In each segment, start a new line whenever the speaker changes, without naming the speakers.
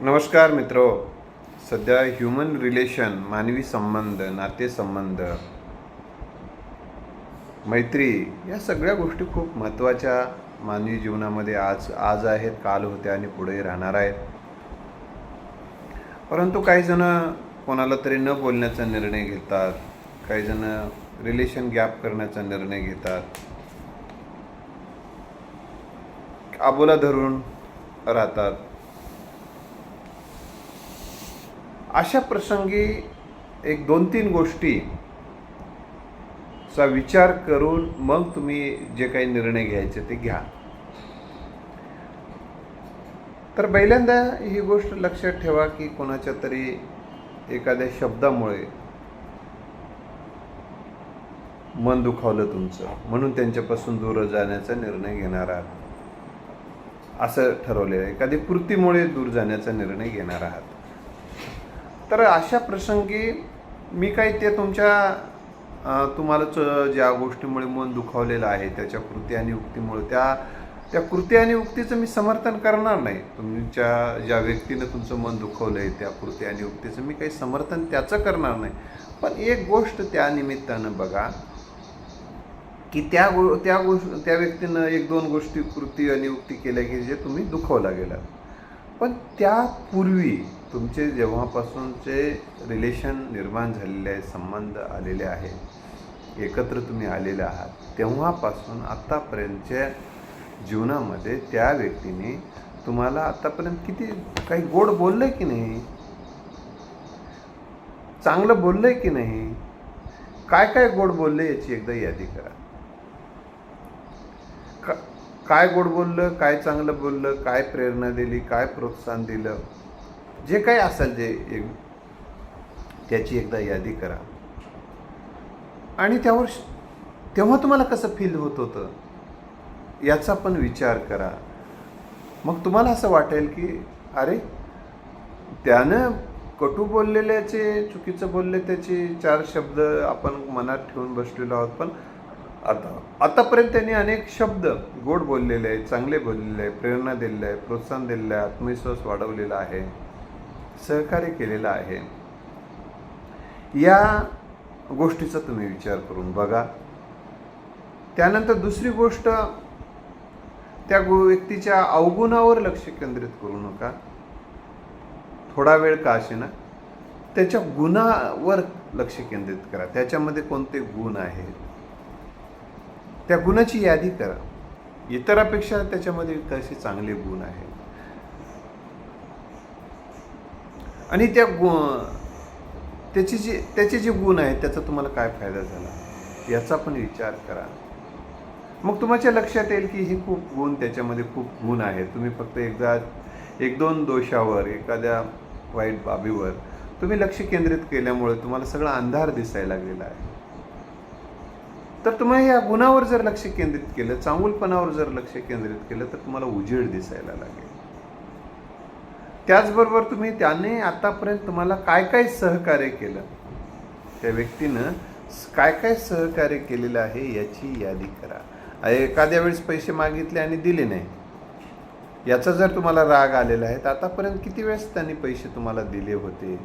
नमस्कार मित्र. सध्या ह्युमन रिलेशन मानवी संबंध नातेसंबंध मैत्री या सगळ्या गोष्टी खूप महत्त्वाच्या मानवी जीवनामध्ये आज आज आहेत काल होत्या आणि पुढे राहणार आहेत. परंतु काही जण कोणाला तरी न बोलण्याचा निर्णय घेतात काही जण रिलेशन गॅप करण्याचा निर्णय घेतात. आबोला धरून राहतात. अशा प्रसंगी एक दोन तीन गोष्टी चा विचार करून मग तुम्ही जे काही निर्णय घ्यायचे ते घ्या. तर पहिल्यांदा ही गोष्ट लक्षात ठेवा की कोणाच्या तरी एखाद्या शब्दामुळे मन दुखावलं तुमचं. म्हणून त्यांच्यापासून दूर जाण्याचा निर्णय घेणार आहात. असं ठरवलेलं आहे. एखादी कृतीमुळे दूर जाण्याचा निर्णय घेणार आहात. तर अशा प्रसंगी मी काही ते तुमच्या तुम्हालाच तुम्हाला ज्या गोष्टीमुळे मन दुखावलेलं आहे त्याच्या कृती आणि उक्तीमुळे त्या त्या कृती आणि उक्तीचं मी समर्थन करणार नाही. तुमच्या ज्या व्यक्तीनं तुमचं मन दुखवलं आहे त्या कृती आणि उक्तीचं मी काही समर्थन त्याचं करणार नाही. पण एक गोष्ट त्या निमित्तानं बघा की त्या गो त्या गोष्ट त्या व्यक्तीनं एक दोन गोष्टी कृती आणि उक्ती केल्या की जे तुम्ही दुखवला गेलात. पण त्यापूर्वी तुमचे जेव्हापासूनचे रिलेशन निर्माण झालेले आहे संबंध आलेले आहेत एकत्र तुम्ही आलेले आहात तेव्हापासून आत्तापर्यंतच्या जीवनामध्ये त्या व्यक्तीने तुम्हाला आत्तापर्यंत किती काही गोड बोललं की नाही? चांगलं बोललं की नाही? काय काय गोड बोलले याची एकदा यादी करा. का- काय गोड बोललं काय चांगलं बोललं काय प्रेरणा दिली काय प्रोत्साहन दिलं जे काही असेल जे एक त्याची एकदा यादी करा. आणि त्यावर तेव्हा तुम्हाला कसं फील होत होतं? याचा पण विचार करा. मग तुम्हाला असं वाटेल की अरे त्यानं कटू बोललेल्याचे चुकीचं बोलले त्याचे चार शब्द आपण मनात ठेवून बसलेलो आहोत. पण आता आतापर्यंत त्यांनी अनेक शब्द गोड बोललेले आहेत चांगले बोललेले आहे प्रेरणा दिलेलं आहे प्रोत्साहन दिलेलं आहे आत्मविश्वास वाढवलेला आहे. सहकार्य केलेलं आहे. या गोष्टीचा तुम्ही विचार करून बघा. त्यानंतर दुसरी गोष्ट त्या गो व्यक्तीच्या अवगुणावर लक्ष केंद्रित करू नका. थोडा वेळ का असेना? त्याच्या गुणावर लक्ष केंद्रित करा. त्याच्यामध्ये कोणते गुण आहेत? त्या गुणाची यादी करा. इतरापेक्षा त्याच्यामध्ये कसे चांगले गुण आहेत? आणि त्या गु त्याचे जे त्याचे जे गुण आहेत त्याचा तुम्हाला काय फायदा झाला? याचा पण विचार करा. मग तुमच्या लक्षात येईल की हे खूप गुण त्याच्यामध्ये खूप गुण आहेत. तुम्ही फक्त एकदा एक दोन दोषावर एखाद्या वाईट बाबीवर तुम्ही लक्ष केंद्रित केल्यामुळे तुम्हाला सगळा अंधार दिसायला लागलेला आहे. तर तुम्ही या गुणावर जर लक्ष केंद्रित केलं चांगुलपणावर जर लक्ष केंद्रित केलं तर तुम्हाला उजेड दिसायला लागेल. त्याचबरोबर तुम्ही त्याने आतापर्यंत तुम्हाला काय काय सहकार्य केलं? त्या व्यक्तीनं काय काय सहकार्य केलेलं आहे याची यादी करा. एखाद्या वेळेस पैसे मागितले आणि दिले नाही. याचा जर तुम्हाला राग आलेला आहे तर आतापर्यंत किती वेळेस त्यांनी पैसे तुम्हाला दिले होते?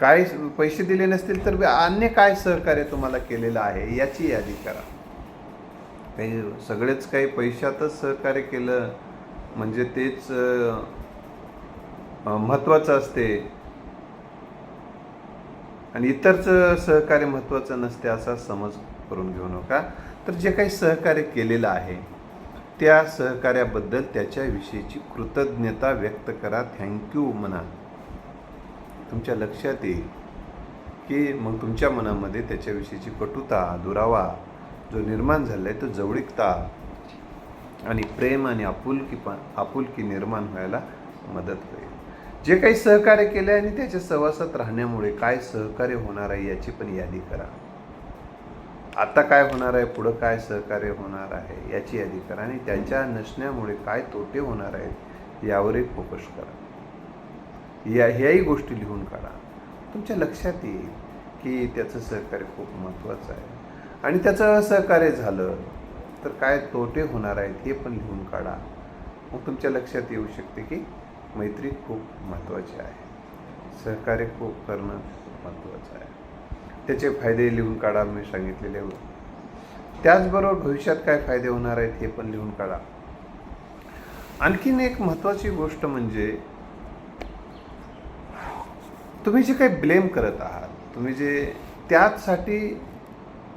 काय पैसे दिले नसतील तर अन्य काय सहकार्य तुम्हाला केलेलं आहे याची यादी करा. काही सगळेच काही पैशातच सहकार्य केलं म्हणजे तेच महत्त्वाचं असते. आणि इतरचं सहकार्य महत्त्वाचं नसते असा समज करून घेऊ नका. तर जे काही सहकार्य केलेलं आहे त्या सहकार्याबद्दल त्याच्याविषयीची कृतज्ञता व्यक्त करा. थँक्यू म्हणा तुमच्या लक्षात येईल की मग तुमच्या मनामध्ये त्याच्याविषयीची कटुता दुरावा जो निर्माण झाला आहे तो जवळीकता आणि प्रेम आणि आपुलकी पण आपुलकी निर्माण व्हायला मदत होईल. जे काही सहकार्य केले आणि त्याच्या सहवासात राहण्यामुळे काय सहकार्य होणार आहे याची पण यादी करा. आता काय होणार आहे पुढं काय सहकार्य होणार आहे याची यादी करा आणि त्यांच्या नसण्यामुळे काय तोटे होणार आहेत यावरही फोकस करा. या ह्याही गोष्टी लिहून काढा. तुमच्या लक्षात येईल की त्याचं सहकार्य खूप महत्त्वाचं आहे. आणि त्याचं सहकार्य झालं तर काय तोटे होणार आहेत हे पण लिहून काढा. मग तुमच्या लक्षात येऊ शकते की मैत्री खूप महत्त्वाची आहे. सहकार्य खूप करणं महत्त्वाचं आहे. त्याचे फायदे लिहून काढा मी सांगितलेले त्याचबरोबर भविष्यात काय फायदे होणार आहेत हे पण लिहून काढा. आणखीन एक महत्त्वाची गोष्ट म्हणजे तुम्ही जे काही ब्लेम करत आहात तुम्ही जे त्यासाठी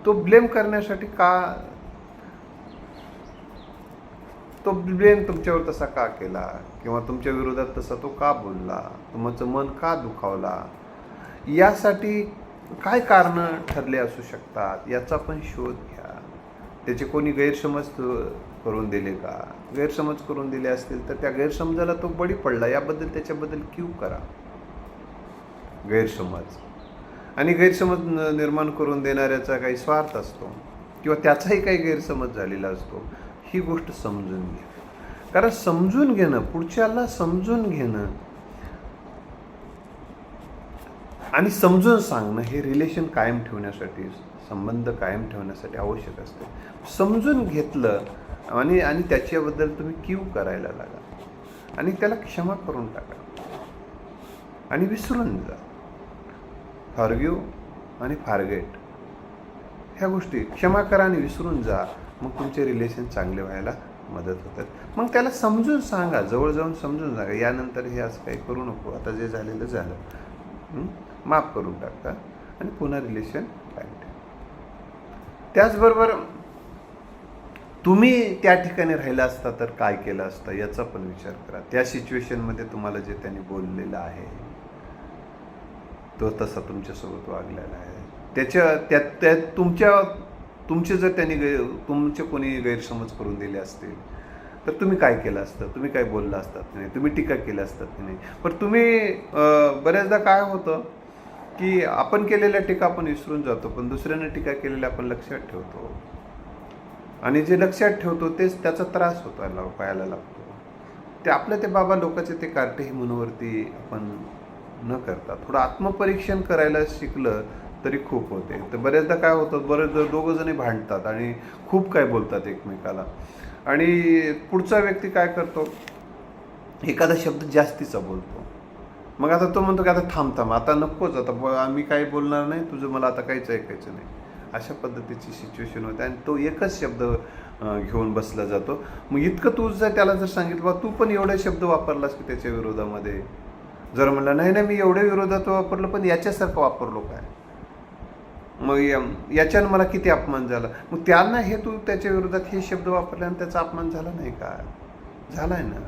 तो ब्लेम करण्यासाठी का तो ब्लेम तुमच्यावर तसा का केला? किंवा तुमच्या विरोधात तसा तो का बोलला? तुमचं मन का दुखावला? यासाठी काय कारणं ठरले असू शकतात? याचा पण शोध घ्या. त्याचे कोणी गैरसमज करून दिले का? गैरसमज करून दिले असतील तर त्या गैरसमजाला तो बळी पडला. याबद्दल त्याच्याबद्दल क्यू करा. गैरसमज. आणि गैरसमज निर्माण करून देणाऱ्याचा काही स्वार्थ असतो. किंवा त्याचाही काही गैरसमज झालेला असतो. ही गोष्ट समजून घ्या कारण समजून घेणं पुढच्याला समजून घेणं आणि समजून सांगणं हे रिलेशन कायम ठेवण्यासाठी संबंध कायम ठेवण्यासाठी आवश्यक असते. समजून घेतलं आणि आणि त्याच्याबद्दल तुम्ही क्यू करायला लागा. आणि त्याला क्षमा करून टाका. आणि विसरून जा. फॉरग्यू आणि फारगेट. ह्या गोष्टी क्षमा करा आणि विसरून जा. मग तुमचे रिलेशन चांगले व्हायला मदत होतात. मग त्याला समजून सांगा जवळ जाऊन समजून सांगा. यानंतर हे असं काही करू नको. आता जे झालेलं झालं. माफ करून टाका. आणि पुन्हा रिलेशन कायम त्याचबरोबर तुम्ही त्या ठिकाणी राहिला असता तर काय केलं असतं याचा पण विचार करा. त्या सिच्युएशनमध्ये तुम्हाला जे त्यांनी बोललेलं आहे तो तसा तुमच्यासोबत वागलेला आहे. त्याच्या त्या त्या तुमच्या तुमचे जर त्यांनी गै तुमचे कोणी गैरसमज करून दिले असतील तर तुम्ही काय केलं असतं? तुम्ही काय बोललं असतात की नाही? तुम्ही टीका केल्या असतात की नाही? पण तुम्ही बऱ्याचदा काय होतं की आपण केलेल्या टीका आपण विसरून जातो पण दुसऱ्याने टीका केलेल्या आपण लक्षात ठेवतो. आणि जे लक्षात ठेवतो तेच त्याचा त्रास होतो याला व्हायला लागतो. ते आपलं ते बाबा लोकांचे ते कार्टे हे मनोवरती आपण न करता थोडं आत्मपरीक्षण करायला शिकलं तरी खूप होते. तर बऱ्याचदा काय होतं बरेचदा दोघं जणी भांडतात आणि खूप काय बोलतात एकमेकाला. आणि पुढचा व्यक्ती काय करतो? एखादा शब्द जास्तीचा बोलतो. मग आता तो म्हणतो की आता थांब थांब आता नकोच आता ब- आम्ही काही बोलणार नाही तुझं मला आता काहीच ऐकायचं नाही. अशा पद्धतीची सिच्युएशन होते आणि तो एकच शब्द घेऊन बसला जातो. मग इतकं तू जर त्याला जर सांगितलं बा तू पण एवढे शब्द वापरलास की त्याच्या विरोधामध्ये. जर म्हणलं नाही नाही मी एवढ्या विरोधात वापरलं पण याच्यासारखं वापरलो काय? मग याच्यानं मला किती अपमान झाला? मग त्यांना हे तू त्याच्या विरोधात हे शब्द वापरल्यानं त्याचा अपमान झाला नाही का? झालाय ना?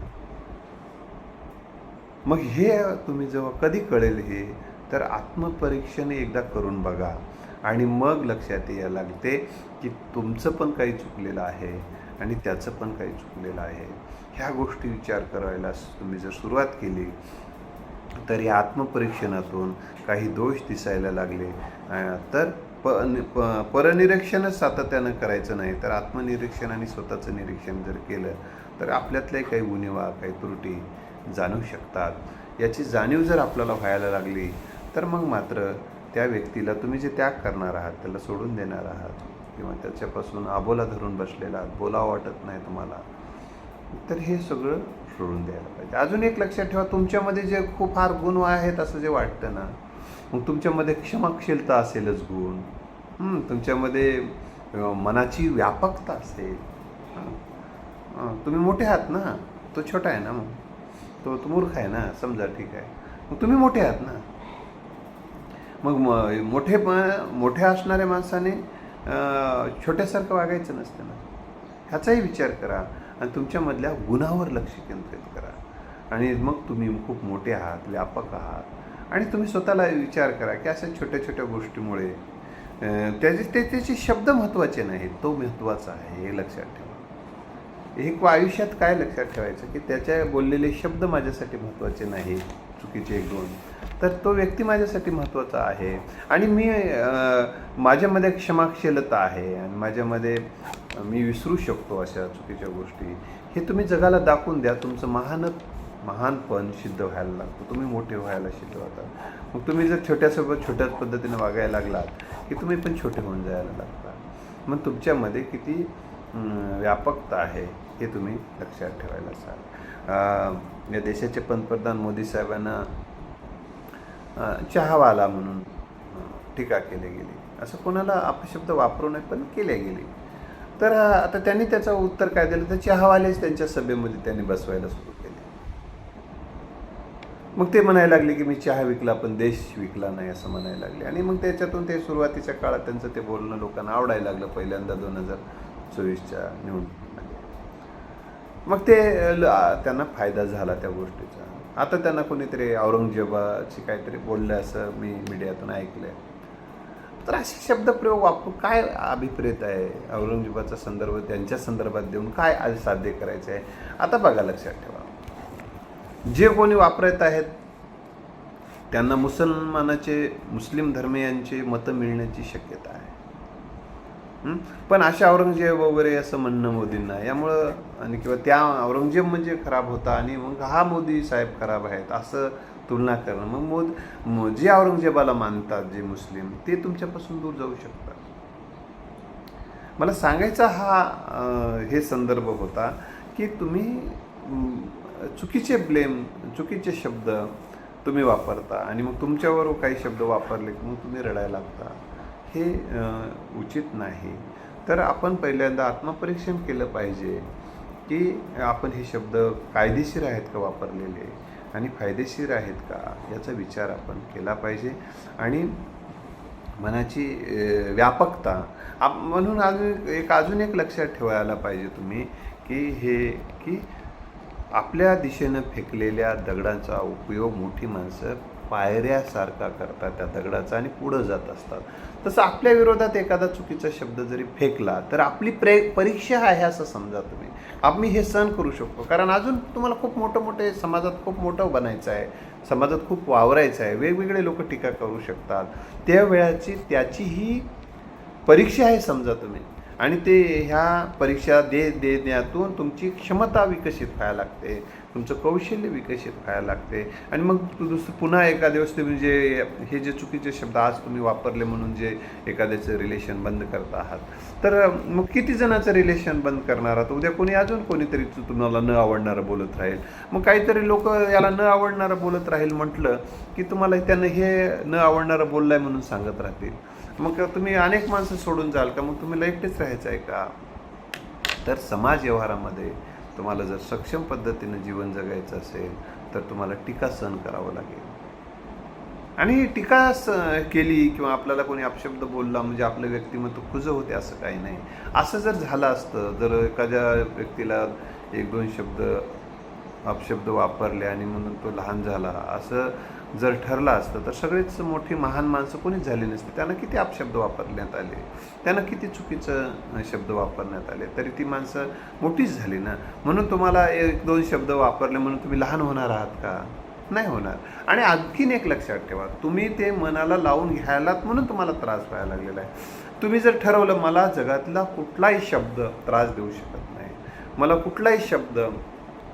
मग हे तुम्ही जेव्हा कधी कळेल हे तर आत्मपरीक्षण एकदा करून बघा. आणि मग लक्षात यायला लागते की तुमचं पण काही चुकलेलं आहे आणि त्याचं पण काही चुकलेलं आहे. ह्या गोष्टी विचार करायला तुम्ही जर सुरुवात केली तरी आत्मपरीक्षणातून काही दोष दिसायला लागले. तर प प- परनिरीक्षणच सातत्यानं करायचं नाही तर आत्मनिरीक्षण आणि स्वतःचं निरीक्षण जर केलं तर आपल्यातल्या काही उणिवा काही त्रुटी जाणू शकतात. याची जाणीव जर आपल्याला व्हायला लागली तर मग मात्र त्या व्यक्तीला तुम्ही जे त्याग करणार आहात त्याला सोडून देणार आहात किंवा त्याच्यापासून आबोला धरून बसलेला आहात बोलावं वाटत नाही तुम्हाला. तर हे सगळं सोडून द्यायला पाहिजे. अजून एक लक्षात ठेवा तुमच्यामध्ये जे खूप फार गुण आहेत असं जे वाटतं ना मग तुमच्यामध्ये क्षमाशीलता असेलच गुण. तुमच्यामध्ये मनाची व्यापकता असेल. तुम्ही मोठे आहात ना तो छोटा आहे ना मग. तो तो मूर्ख आहे ना समजा ठीक आहे. मग तुम्ही मोठे आहात ना. मग मोठे मोठ्या मोठे असणाऱ्या माणसाने छोट्यासारखं वागायचं नसतं ना. ह्याचाही विचार करा. आणि तुमच्यामधल्या गुणावर लक्ष केंद्रित करा. आणि मग तुम्ही खूप मोठे आहात व्यापक आहात. आणि तुम्ही स्वतःला विचार करा की अशा छोट्या छोट्या गोष्टीमुळे त्याचे ते त्याचे शब्द महत्त्वाचे नाहीत तो महत्त्वाचा आहे हे लक्षात ठेवा. एक आयुष्यात काय लक्षात ठेवायचं की त्याच्या बोललेले शब्द माझ्यासाठी महत्त्वाचे नाहीत चुकीचे एक दोन तर तो व्यक्ती माझ्यासाठी महत्त्वाचा आहे. आणि मी माझ्यामध्ये क्षमाशीलता आहे आणि माझ्यामध्ये मी विसरू शकतो अशा चुकीच्या गोष्टी. हे तुम्ही जगाला दाखवून द्या तुमचं महान महानपण सिद्ध व्हायला लागतं. तुम्ही मोठे व्हायला सिद्ध होता. मग तुम्ही जर छोट्यासोबत छोट्याच पद्धतीने वागायला लागलात की तुम्ही पण छोटे होऊन जायला लागता. मग तुमच्यामध्ये किती व्यापकता आहे हे तुम्ही लक्षात ठेवायला सांगा. या देशाचे पंतप्रधान मोदी साहेबांना चहावाला म्हणून टीका केली गेली. असं कोणाला अपशब्द वापरू नये पण केले गेले. तर आता त्यांनी त्याचं उत्तर काय दिलं? तर चहावालेच त्यांच्या सभेमध्ये त्यांनी बसवायला सुरू केले. मग ते म्हणायला लागले की मी चहा विकला पण देश विकला नाही असं म्हणायला लागले. आणि मग त्याच्यातून ते सुरुवातीच्या काळात त्यांचं ते बोलणं लोकांना आवडायला लागलं पहिल्यांदा दोन हजार चोवीसच्या निवडणुकीमध्ये मग ते ल- त्यांना फायदा झाला त्या गोष्टीचा. आता त्यांना कोणीतरी औरंगजेबाची काहीतरी बोललं असं मी मीडियातून ऐकलं आहे तर असे शब्दप्रयोग वापरून काय अभिप्रेत आहे औरंगजेबाचा संदर्भ त्यांच्या संदर्भात देऊन काय आज साध्य करायचं आहे आता बघा लक्षात ठेवा. जे कोणी वापरत आहेत त्यांना मुसलमानाचे मुस्लिम धर्मियांचे मतं मिळण्याची शक्यता आहे. पण अशा औरंगजेब वगैरे असं म्हणणं मोदींना यामुळं आणि किंवा त्या औरंगजेब म्हणजे खराब होता आणि मग हा मोदी साहेब खराब आहेत असं तुलना करणं. मग मोद मो- जे औरंगजेबाला मानतात जे मुस्लिम ते तुमच्यापासून दूर जाऊ शकतात. मला सांगायचा हा हे संदर्भ होता की तुम्ही चुकीचे ब्लेम चुकीचे शब्द तुम्ही वापरता आणि मग तुमच्यावर काही शब्द वापरले की मग तुम्ही रडायला लागता. हे उचित नाही. तर आपण पहिल्यांदा आत्मपरीक्षण केलं पाहिजे की आपण हे शब्द कायदेशीर आहेत का वापरलेले? आणि फायदेशीर आहेत का याचा विचार आपण केला पाहिजे. आणि मनाची व्यापकता आप म्हणून अजून एक अजून एक लक्षात ठेवायला पाहिजे तुम्ही की हे की आपल्या दिशेनं फेकलेल्या दगडांचा उपयोग मोठी माणसं पायऱ्यासारखा करतात त्या दगडाचा आणि पुढं जात असतात. तसं आपल्या विरोधात एखादा चुकीचा शब्द जरी फेकला तर आपली प्रे परीक्षा आहे असं समजा तुम्ही. आम्ही हे सहन करू शकतो. कारण अजून तुम्हाला खूप मोठं मोठे समाजात खूप मोठं बनायचं आहे. समाजात खूप वावरायचं आहे. वेगवेगळे लोक टीका करू शकतात. त्या वेळाची त्याची ही परीक्षा आहे समजा तुम्ही. आणि ते ह्या परीक्षा दे देण्यातून तुमची क्षमता विकसित व्हायला लागते. तुमचं कौशल्य विकसित व्हायला लागते. आणि मग दुसरं पुन्हा एका दिवस तुम्ही जे हे जे चुकीचे शब्द आज तुम्ही वापरले म्हणून जे एखाद्याचं रिलेशन बंद करत आहात. तर मग किती जणांचं रिलेशन बंद करणार आहात? उद्या कोणी अजून कोणीतरी तुम्हाला न आवडणारं बोलत राहील. मग काहीतरी लोक याला न आवडणारं बोलत राहील म्हटलं की तुम्हाला त्यांना हे न आवडणारं बोललाय म्हणून सांगत राहतील. मग तुम्ही अनेक माणसं सोडून जाल का? मग तुम्ही एकटेच राहायचं आहे का? तर समाज व्यवहारामध्ये तुम्हाला जर सक्षम पद्धतीनं जीवन जगायचं असेल तर तुम्हाला टीका सहन करावं लागेल. आणि टीका स केली किंवा आपल्याला कोणी अपशब्द बोलला म्हणजे आपलं व्यक्तिमत्व खुजं होते असं काही नाही. असं जर झालं असतं जर एखाद्या व्यक्तीला एक दोन शब्द अपशब्द वापरले आणि म्हणून तो लहान झाला असं जर ठरला असतं तर सगळेच मोठी महान माणसं कोणीच झाली नसते. त्यांना किती अपशब्द वापरण्यात आले? त्यांना किती चुकीचं शब्द वापरण्यात आले? तरी ती माणसं मोठीच झाली ना? म्हणून तुम्हाला एक दोन शब्द वापरले म्हणून तुम्ही लहान होणार आहात का? नाही होणार. आणि आणखीन एक लक्षात ठेवा तुम्ही ते मनाला लावून घ्यायलात म्हणून तुम्हाला त्रास व्हायला लागलेला आहे. तुम्ही जर ठरवलं मला जगातला कुठलाही शब्द त्रास देऊ शकत नाही. मला कुठलाही शब्द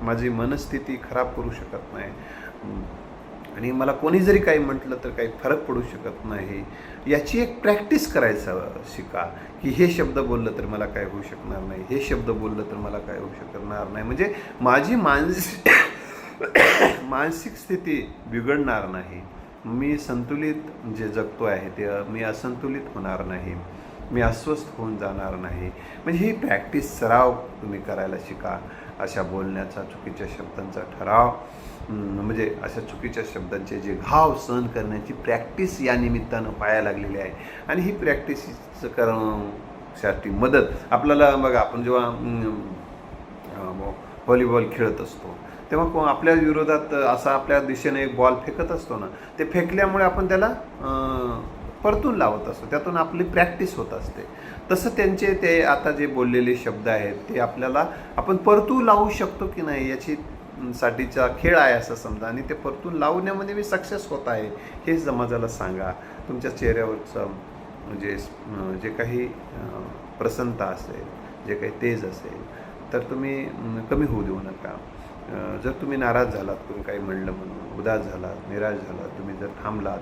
माझी मनस्थिती खराब करू शकत नाही. आणि मला कोणी जरी काही म्हटलं तर काही फरक पडू शकत नाही. याची एक प्रॅक्टिस करायचं शिका. की हे शब्द बोललं तर मला काय होऊ शकणार नाही. हे शब्द बोललं तर मला काय होऊ शकणार नाही. म्हणजे माझी मानसिक मानसिक स्थिती बिघडणार नाही. मी संतुलित जे जगतो आहे ते मी असंतुलित होणार नाही. मी अस्वस्थ होऊन जाणार नाही. म्हणजे ही प्रॅक्टिस सराव तुम्ही करायला शिका. अशा बोलण्याचा चुकीच्या शब्दांचा ठराव म्हणजे अशा चुकीच्या शब्दांचे जे घाव सहन करण्याची प्रॅक्टिस या निमित्तानं पाया लागलेली आहे. आणि ही प्रॅक्टिस करण्यासाठी मदत आपल्याला बघा आपण जेव्हा व्हॉलीबॉल खेळत असतो तेव्हा को आपल्या विरोधात असा आपल्या दिशेने एक बॉल फेकत असतो ना ते फेकल्यामुळे आपण त्याला परतून लावत असतो. त्यातून आपली प्रॅक्टिस होत असते. तसं त्यांचे ते आता जे बोललेले शब्द आहेत ते आपल्याला आपण परतू लावू शकतो की नाही याची साठीचा खेळ आहे असं समजा. आणि ते परतून लावण्यामध्ये मी सक्सेस होत आहे हे समाजाला सांगा. तुमच्या चेहऱ्यावरचं म्हणजे जे काही प्रसन्नता असेल जे काही तेज असेल तर तुम्ही कमी होऊ देऊ नका. जर तुम्ही नाराज झालात कोणी काही म्हणलं म्हणून उदास झालात निराश झालात तुम्ही जर थांबलात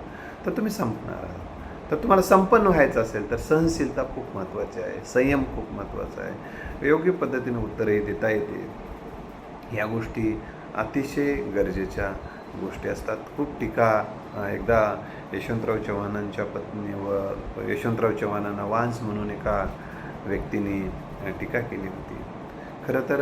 तर तुम्ही संपणार आहात. तर तुम्हाला संपन्न व्हायचं असेल तर सहनशीलता खूप महत्त्वाची आहे संयम खूप महत्त्वाचा आहे. योग्य पद्धतीने उत्तरही देता येते. या गोष्टी अतिशय गरजेच्या गोष्टी असतात. खूप टीका एकदा यशवंतराव चव्हाणांच्या पत्नीवर यशवंतराव चव्हाणांना वांस म्हणून एका व्यक्तीने टीका केली होती. खरं तर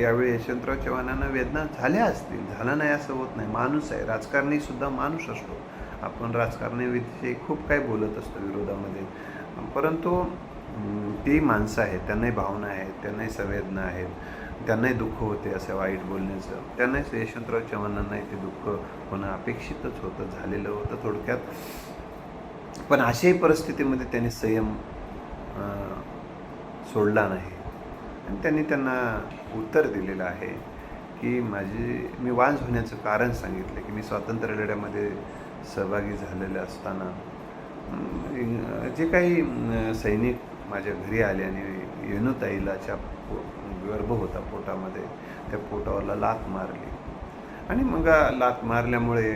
यावेळी यशवंतराव चव्हाणांना वेदना झाल्या असतील. झालं नाही असं होत नाही. माणूस आहे. राजकारणीसुद्धा माणूस असतो. आपण राजकारणाविषयी खूप काही बोलत असतो विरोधामध्ये. परंतु ती माणसं आहेत त्यांनाही भावना आहेत त्यांनाही संवेदना आहेत त्यांनाही दुःख होते असं वाईट बोलण्याचं. त्यांनाही यशवंतराव चव्हाणांनाही ते दुःख होणं अपेक्षितच होतं झालेलं होतं थोडक्यात. पण अशाही परिस्थितीमध्ये त्यांनी संयम सोडला नाही. आणि त्यांनी त्यांना उत्तर दिलेलं आहे की माझी मी वाज होण्याचं कारण सांगितलं की मी स्वातंत्र्य लढ्यामध्ये सहभागी झालेले असताना जे काही सैनिक माझ्या घरी आले आणि येणुताईलाच्या पो गर्भ होता पोटामध्ये त्या पोटावरला लात मारली. आणि मग लात मारल्यामुळे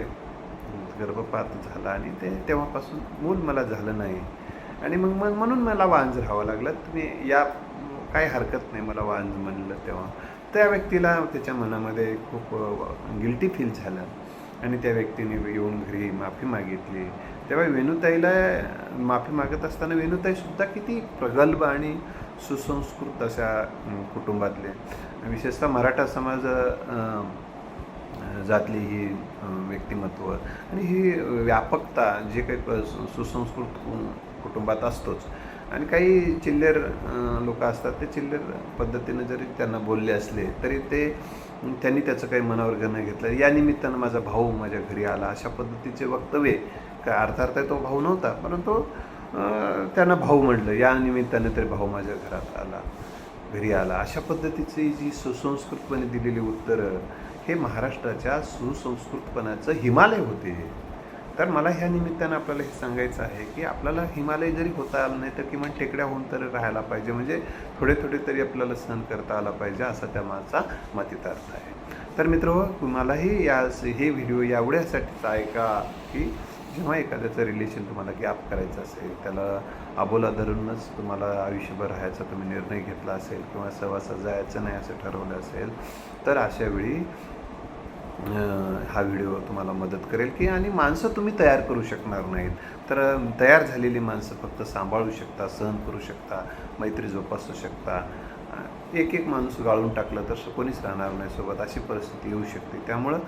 गर्भपात झाला आणि ते तेव्हापासून मूल मला झालं नाही. आणि मग मग म्हणून मला वांज राहावं लागलं. तुम्ही या काही हरकत नाही मला वांज म्हणलं तेव्हा. त्या व्यक्तीला त्याच्या मनामध्ये खूप गिल्टी फील झालं. आणि त्या व्यक्तीने येऊन घरी माफी मागितली. तेव्हा वेणुताईला माफी मागत असताना वेणुताईसुद्धा किती प्रगल्भ आणि सुसंस्कृत अशा कुटुंबातले. विशेषतः मराठा समाज जातली ही व्यक्तिमत्व आणि ही व्यापकता जे काही प- सु- सुसंस्कृत कुटुंबात असतोच. आणि काही चिल्लर लोक असतात ते चिल्लर पद्धतीनं जरी त्यांना बोलले असले तरी ते त्यांनी त्याचं काही मनावर घेणं घेतलं. या निमित्तानं माझा भाऊ माझ्या घरी आला. अशा पद्धतीचे वक्तव्य काय अर्थार्थ तो भाऊ नव्हता परंतु त्यांना भाऊ म्हणलं या निमित्तानं तरी भाऊ माझ्या घरात आला घरी आला. अशा पद्धतीची जी सुसंस्कृतपणे दिलेली उत्तरं हे महाराष्ट्राच्या सुसंस्कृतपणाचं हिमालय होते तर मला ह्या निमित्तानं आपल्याला हे सांगायचं आहे की आपल्याला हिमालय जरी होता आलं नाही तर किमान टेकड्या होऊन तर राहायला पाहिजे. म्हणजे थोडे थोडे तरी आपल्याला सहन करता आला पाहिजे असा त्या माझा मतितार्थ आहे. तर मित्र तुम्हालाही या हे व्हिडिओ एवढ्यासाठीच ऐका की? जेव्हा एखाद्याचं रिलेशन तुम्हाला गॅप करायचं असेल त्याला अबोला धरूनच तुम्हाला आयुष्यभर राहायचा तुम्ही निर्णय घेतला असेल किंवा सहवासात जायचं नाही असं ठरवलं असेल तर अशावेळी हा व्हिडिओ तुम्हाला मदत करेल की आणि माणसं तुम्ही तयार करू शकणार नाहीत. तर तयार झालेली माणसं फक्त सांभाळू शकता सहन करू शकता मैत्री जोपासू शकता. एक एक माणूस गाळून टाकलं तर कोणीच राहणार नाही सोबत अशी परिस्थिती येऊ शकते. त्यामुळं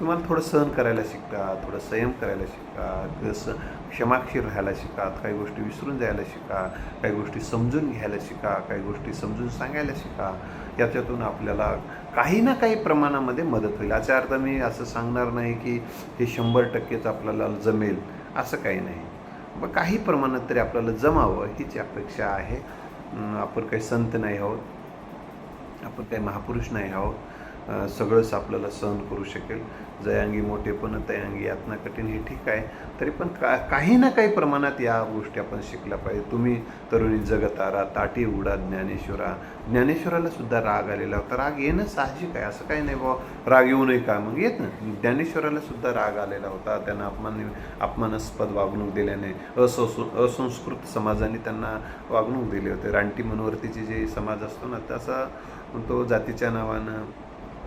तुम्हाला थोडं सहन करायला शिका थोडं संयम करायला शिका स क्षमाक्षीर राहायला शिका काही गोष्टी विसरून जायला शिका काही गोष्टी समजून घ्यायला शिका काही गोष्टी समजून सांगायला शिका. याच्यातून आपल्याला काही ना काही प्रमाणामध्ये मदत होईल. याचा अर्थ मी असं सांगणार नाही की हे शंभर टक्केच आपल्याला जमेल असं काही नाही. मग काही प्रमाणात तरी आपल्याला जमावं हीच अपेक्षा आहे. आपण काही संत नाही आहोत. आपण काही महापुरुष नाही आहोत. सगळंच आपल्याला सहन करू शकेल. जयांगी मोठेपण तयांगी यातना कठीण हे ठीक आहे. तरी पण का काही ना काही प्रमाणात या गोष्टी आपण शिकल्या पाहिजे. तुम्ही तरुणी जगतारा ताटी उडा ज्ञानेश्वरा. ज्ञानेश्वराला सुद्धा राग आलेला होता. राग येणं साहजिक आहे. असं काही नाही बाबा राग येऊ नये का? मग येत ना ज्ञानेश्वराला सुद्धा राग आलेला होता. त्यांना अपमान अपमानास्पद वागणूक दिल्याने असंस असंस्कृत समाजाने त्यांना वागणूक दिली होते. रानटी मनोवर्तीचे जे समाज असतो ना तसा तो जातीच्या नावानं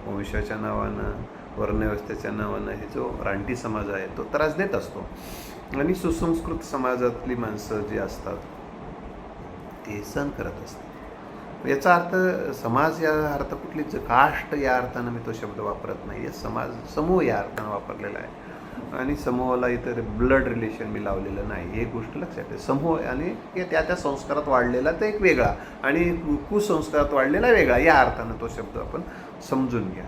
वंशाच्या नावानं वर्णव्यवस्थेच्या नावानं हे जो रानटी समाज आहे तो त्रास देत असतो. आणि सुसंस्कृत समाजातली माणसं जी असतात ते सहन करत असतात. याचा अर्थ समाज या अर्थ कुठली काष्ट या अर्थानं मी तो शब्द वापरत नाही. समाज समूह या अर्थानं वापरलेला आहे. आणि समूहाला इतर ब्लड रिलेशन मी लावलेलं नाही. हे गोष्ट लक्षात आहे समूह आणि हे त्या त्या संस्कारात वाढलेला तर एक वेगळा. आणि कुसंस्कारात वाढलेला वेगळा. या अर्थानं तो शब्द आपण समजून घ्या.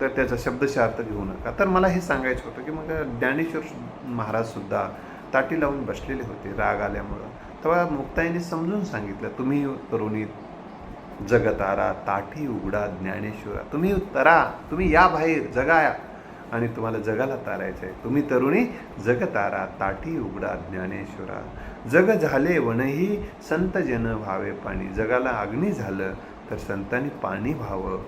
तर त्याचा शब्दशः अर्थ घेऊ नका. तर मला हे सांगायचं होतं की मग ज्ञानेश्वर महाराजसुद्धा ताटी लावून बसलेले होते राग आल्यामुळं. तेव्हा मुक्ताईने समजून सांगितलं तुम्ही तरुणी जगतारा ताठी उघडा ज्ञानेश्वरा. तुम्ही तरा तुम्ही या बाहेर जगाया. आणि तुम्हाला जगाला तारायचं आहे. तुम्ही तरुणी जगतारा ताठी उघडा ज्ञानेश्वरा. जग झाले वनही संत जन व्हावे पाणी. जगाला अग्नी झालं तर संतांनी पाणी व्हावं.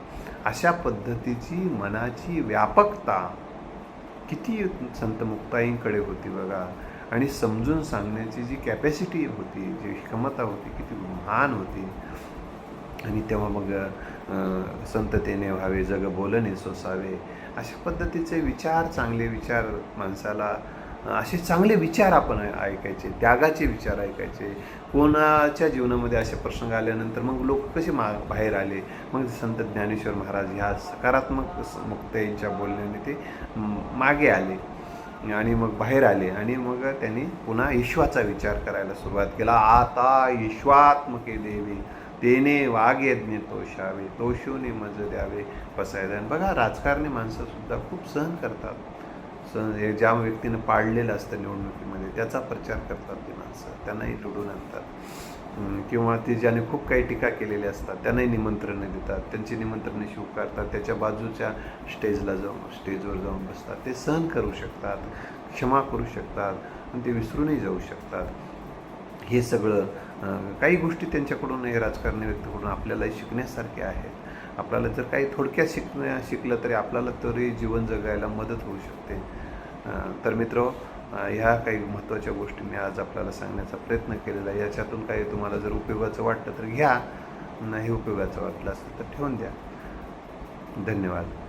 अशा पद्धतीची मनाची व्यापकता किती संत मुक्ताईंकडे होती बघा. आणि समजून सांगण्याची जी कॅपॅसिटी होती जी क्षमता होती किती महान होती. आणि तेव्हा मग संततेने व्हावे जग बोलणे सोसावे अशा पद्धतीचे विचार चांगले विचार माणसाला असे चांगले विचार आपण ऐकायचे त्यागाचे विचार ऐकायचे. कोणाच्या जीवनामध्ये असे प्रसंग आल्यानंतर मग लोक कसे मा बाहेर आले? मग संत ज्ञानेश्वर महाराज ह्या सकारात्मक मुक्त यांच्या बोलण्याने ते मागे आले आणि मग बाहेर आले आणि मग त्यांनी पुन्हा ईश्वाचा विचार करायला सुरुवात केला. आता ईश्वात्मके देवी तेने वाघ तोषावे तोषूने मज द्यावे पसायदान. बघा राजकारणी माणसंसुद्धा खूप सहन करतात. ज्या व्यक्तीनं पाळलेलं असतं निवडणुकीमध्ये त्याचा प्रचार करतात ती माणसं. त्यांनाही निवडून आणतात. किंवा ते ज्याने खूप काही टीका केलेली असतात त्यांनाही निमंत्रणं देतात. त्यांची निमंत्रणं स्वीकारतात. त्याच्या बाजूच्या स्टेजला जाऊन स्टेजवर जाऊन बसतात. ते सहन करू शकतात क्षमा करू शकतात आणि ते विसरूनही जाऊ शकतात. हे सगळं काही गोष्टी त्यांच्याकडून हे राजकारणी व्यक्तीकडून आपल्यालाही शिकण्यासारखे आहेत. आपल्याला जर काही थोडक्यात शिकण्या शिकलं तरी आपल्याला तरी जीवन जगायला मदत होऊ शकते. तर मित्र ह्या काही महत्त्वाच्या गोष्टी मी आज आपल्याला सांगण्याचा प्रयत्न केलेला आहे. याच्यातून काही तुम्हाला जर उपयोगाचं वाटतं तर घ्या. नाही उपयोगाचं वाटलं असतं तर ठेवून द्या. धन्यवाद.